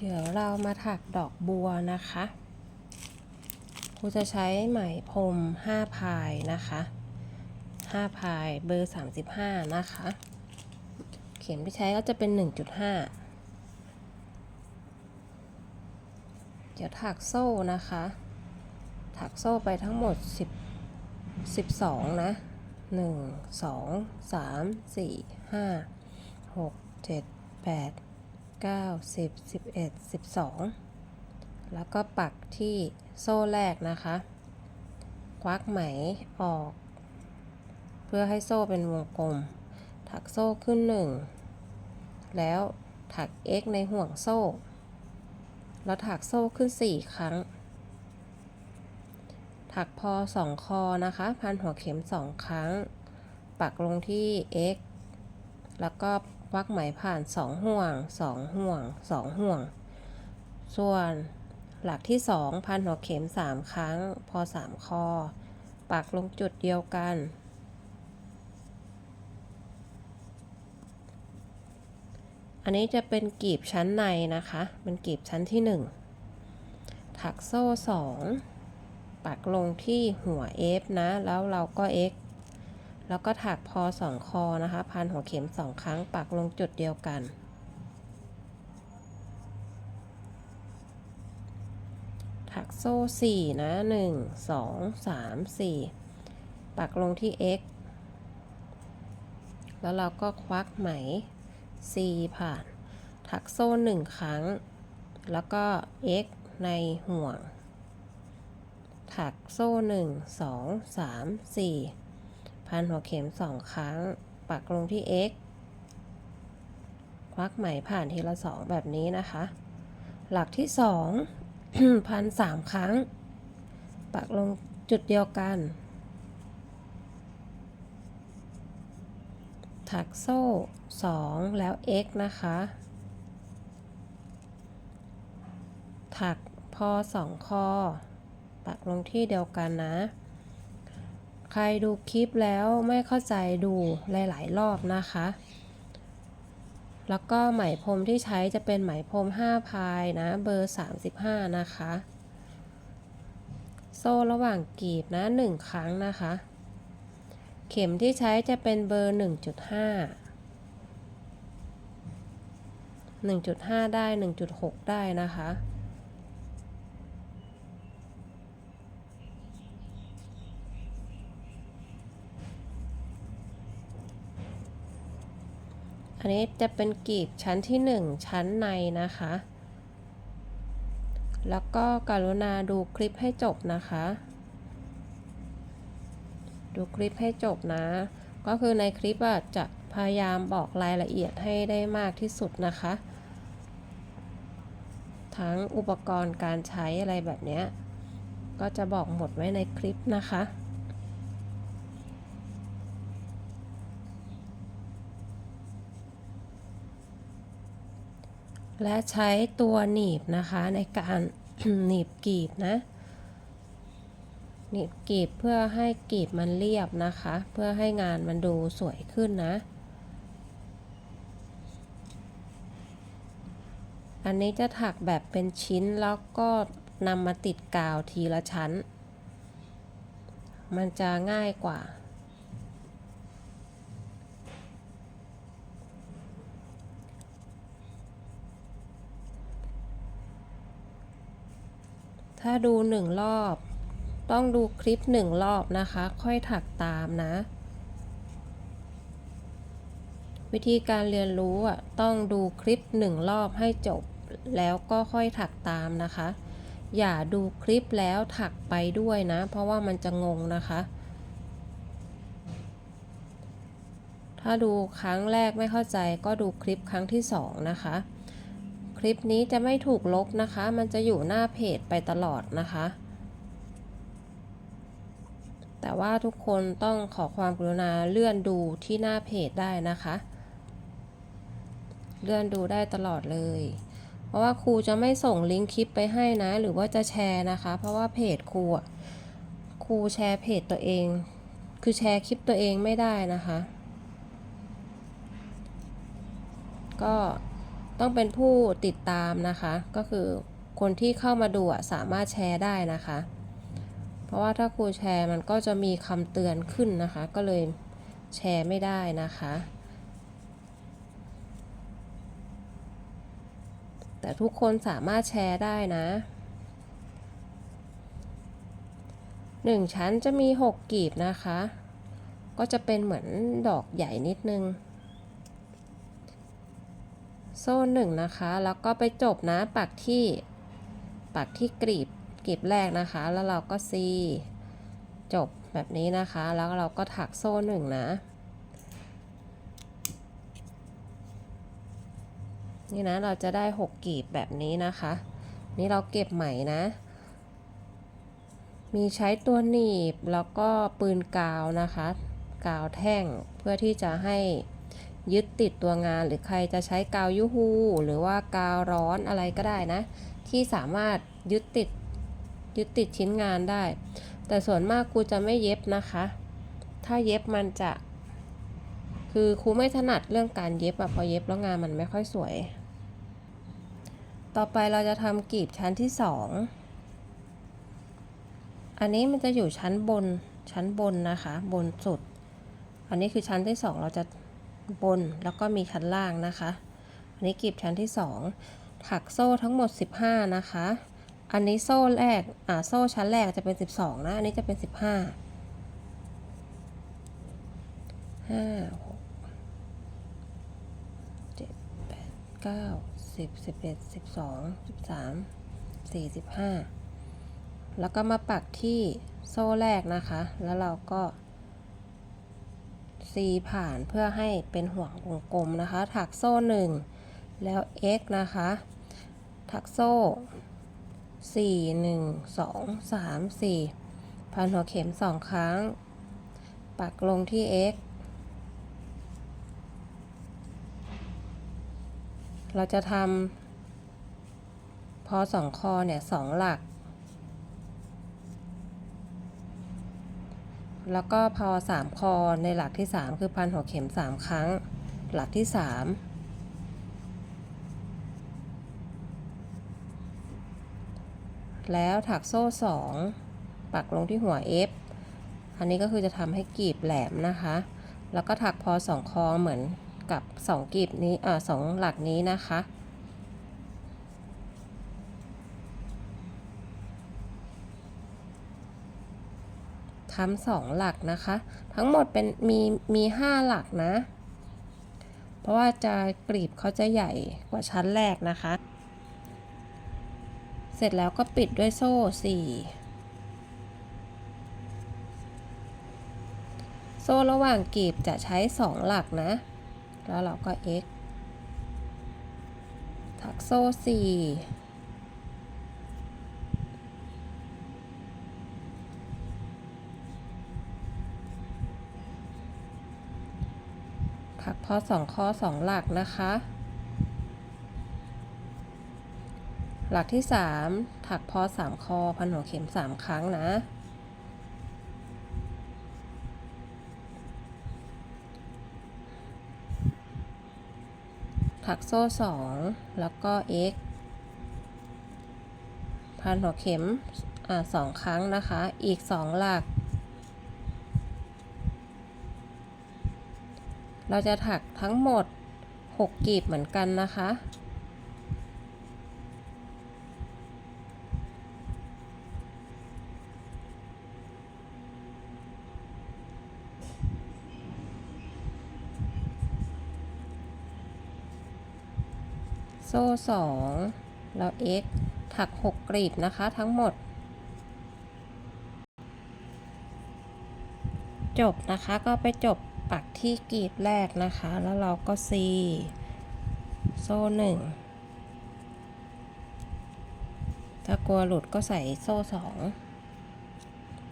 เดี๋ยวเรามาถักดอกบัวนะคะครูจะใช้ไหมพรม5พายนะคะ5พายเบอร์ 35 นะคะ เข็มที่ใช้ก็จะเป็น 1.5 เดี๋ยวถักโซ่นะคะ ถักโซ่ไปทั้งหมด 10 12 นะ 1 2 3 4 5 6 7 8 9 10 11 12 แล้วก็ปักที่โซ่แรกนะคะ ควักไหมออก เพื่อให้โซ่เป็นวงกลม ถักโซ่ขึ้นหนึ่งแล้วถัก x ในห่วงโซ่ แล้วถักโซ่ขึ้น 4 ครั้ง ถักพอ 2 คอนะคะ พันหัวเข็ม 2 ครั้ง ปักลงที่ x แล้วก็ วักไหมผ่าน2ห่วง2ห่วง2ห่วง ส่วนหลักที่2พันหัวเข็ม3ครั้ง พอ3คอ ปักลงจุดเดียวกัน อันนี้จะเป็นกีบชั้นในนะคะ เป็นกีบชั้นที่1ถักโซ่2ปักลงที่หัว F นะ แล้วเราก็ X แล้วก็ถักพอ2คอนะคะพันหัวเข็ม2ครั้งปักลงจุดเดียวกัน ถักโซ่4นะ1 2 3 4ปักลงที่ X แล้วเราก็ควักไหม C ผ่าน ถักโซ่1ครั้ง แล้วก็ X ในห่วง ถักโซ่1 2 3 4 พันหัวเข็ม2ครั้ง ปักลงที่ X ควักไหมผ่านทีละ2แบบนี้นะคะ หลักที่2พันสามครั้ง ปักลงจุดเดียวกัน ถักโซ่2แล้ว x นะคะ ถักพอ2คอ ปักลงที่เดียวกันนะ ครดูคลิปแล้วไม่เข้าใจดูหลาย ๆ รอบนะคะ แล้วก็ไหมพรมที่ใช้จะเป็นไหมพรม 5 พายนะเบอร์ 35 นะคะ โซ่ระหว่างกีบนะ 1 ครั้งนะคะ เข็มที่ใช้จะเป็นเบอร์ 1.5 1.5 ได้ 1.6 ได้นะคะ นนี้จะเป็นกลีบชั้นที่ 1 ชั้นในนะคะ แล้วก็กรุณาดูคลิปให้จบนะคะ ดูคลิปให้จบนะ ก็คือในคลิปอะจะพยายามบอกรายละเอียดให้ได้มากที่สุดนะคะ ทั้งอุปกรณ์การใช้อะไรแบบนี้ก็จะบอกหมดไว้ในคลิปนะคะ และใช้ตัวหนีบนะคะในการหนีบกีบนะ หนีบกีบเพื่อให้กีบมันเรียบนะคะ เพื่อให้งานมันดูสวยขึ้นนะ อันนี้จะถักแบบเป็นชิ้นแล้วก็นำมาติดกาวทีละชั้น มันจะง่ายกว่า ถ้าดูหนึ่งรอบ ต้องดูคลิปหนึ่งรอบนะคะ ค่อยถักตามนะ วิธีการเรียนรู้อะต้องดูคลิปหนึ่งรอบให้จบ แล้วก็ค่อยถักตามนะคะ อย่าดูคลิปแล้วถักไปด้วยนะ เพราะว่ามันจะงงนะคะ ถ้าดูครั้งแรกไม่เข้าใจก็ดูคลิปครั้งที่สองนะคะ ลิปนี้จะไม่ถูกลบนะคะ มันจะอยู่หน้าเพจไปตลอดนะคะ แต่ว่าทุกคนต้องขอความกรุณาเลื่อนดูที่หน้าเพจได้นะคะ เลื่อนดูได้ตลอดเลย เพราะว่าครูจะไม่ส่งลิงก์คลิปไปให้นะ หรือว่าจะแชร์นะคะ เพราะว่าเพจครูครูแชร์เพจตัวเอง คือแชร์คลิปตัวเองไม่ได้นะคะ ก็ ต้องเป็นผู้ติดตามนะคะ ก็คือคนที่เข้ามาดูสามารถแชร์ได้นะคะ เพราะว่าถ้าครูแชร์มันก็จะมีคำเตือนขึ้นนะคะ ก็เลยแชร์ไม่ได้นะคะ แต่ทุกคนสามารถแชร์ได้นะหนึ่งชั้นจะมีหกกีบนะคะ ก็จะเป็นเหมือนดอกใหญ่นิดนึง โซ่หนึ่งนะคะ แล้วก็ไปจบนะปักที่ปักที่กรีบกรีบแรกนะคะ แล้วเราก็ซีจบแบบนี้นะคะ แล้วเราก็ถักโซ่หนึ่งนะ นี่นะเราจะได้6กีบแบบนี้นะคะ นี่เราเก็บใหม่นะ มีใช้ตัวหนีบแล้วก็ปืนกาวนะคะ กาวแท่งเพื่อที่จะให้ ยึดติดตัวงานหรือใครจะใช้กาวยูฮูหรือว่ากาวร้อนอะไรก็ได้นะ ที่สามารถยึดติดยึดติดชิ้นงานได้ แต่ส่วนมากครูจะไม่เย็บนะคะ ถ้าเย็บมันจะ คือครูไม่ถนัดเรื่องการเย็บอะพอเย็บแล้วงานมันไม่ค่อยสวย ต่อไปเราจะทำกลีบชั้นที่สองอันนี้มันจะอยู่ชั้นบนชั้นบนนะคะ บนสุด อันนี้คือชั้นที่สองเราจะ บนแล้วก็มีชั้นล่างนะคะอันนี้กลีบชั้นที่สองถักโซ่ทั้งหมด 15 นะคะ อันนี้โซ่แรกอ่าโซ่ชั้นแรกจะเป็น 12 นะ อันนี้จะเป็น 15ห้าหกเจ็ดแปดเก้าสิบสิบเอ็ดสิบสองสิบสามสี่สิบห้าแล้วก็มาปักที่โซ่แรกนะคะ แล้วเราก็ ซีผ่านเพื่อให้เป็นห่วงวงกลมนะคะ ถักโซ่หนึ่งแล้ว x นะคะ ถักโซ่ 4 1 2 3 4 พันหัวเข็ม 2 ครั้ง ปักลงที่ x เราจะทำพอสองคอเนี่ยสองหลัก แล้วก็พอสามคอในหลักที่สามคือพันหัวเข็มสามครั้ง หลักที่สามแล้วถักโซ่สองปักลงที่หัว F อันนี้ก็คือจะทำให้กลีบแหลมนะคะ แล้วก็ถักพอสองคอเหมือนกับสองกลีบนี้อ่าสองหลักนี้นะคะ ค้ำสองหลักนะคะ ทั้งหมดเป็นมีมีห้าหลักนะ เพราะว่าจะกรีบเขาจะใหญ่กว่าชั้นแรกนะคะ เสร็จแล้วก็ปิดด้วยโซ่สี่โซ่ระหว่างกรีบจะใช้งหลักนะ แล้วเราก็เอ็กถักโซ่สี่ พอสองข้อสองหลักนะคะ หลักที่3ถักพอ3คอพันหัวเข็ม3ครั้งนะถักโซ่2แล้วก็ x พันหัวเข็ม อ่าสองครั้งนะคะ อีก2หลัก เราจะถักทั้งหมด6กกีบเหมือนกันนะคะ โซ่สองแล้ว x ถัก 6 กลีบนะคะทั้งหมด จบนะคะก็ไปจบ ปักที่กลีบแรกนะคะ แล้วเราก็ c โซ่หนึ่งถ้ากลัวหลุดก็ใส่โซ่สอง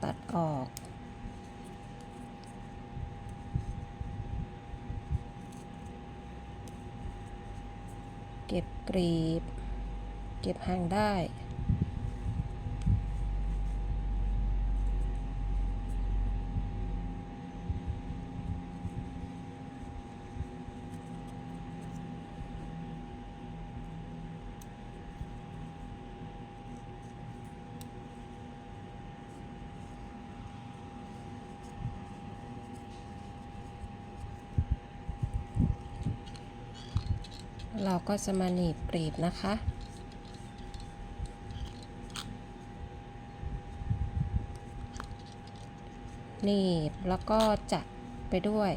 ตัดออก เก็บกรีบ เก็บหางได้ เราก็จะมาหนีบกรีบนะคะ หนีบแล้วก็จัดไปด้วย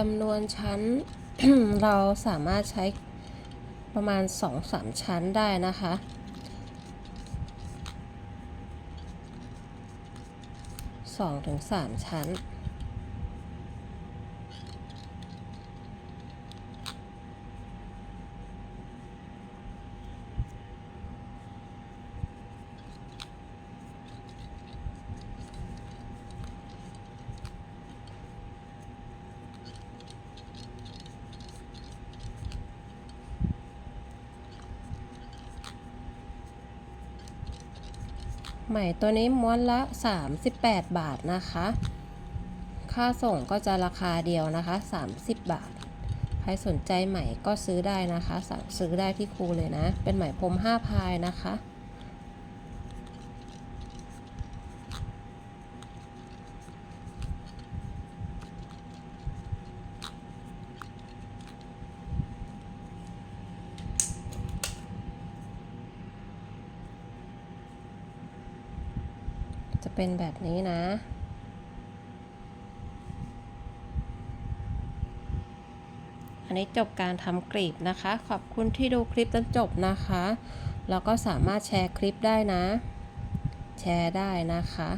จำนวนชั้นเราสามารถใช้ประมาณ 2-3 ชั้นได้นะคะ2-3ชั้น ไหมตัวนี้ม้วนละ 38 บาทนะคะ ค่าส่งก็จะราคาเดียวนะคะ 30 บาท ใครสนใจไหมก็ซื้อได้นะคะ สั่งซื้อได้ที่ครูเลยนะ เป็นไหมพรม5พายนะคะจะ เป็นแบบนี้นะ อันนี้จบการทำกรีบนะคะ ขอบคุณที่ดูคลิปจนจบนะคะ แล้วก็สามารถแชร์คลิปได้นะ แชร์ได้นะคะ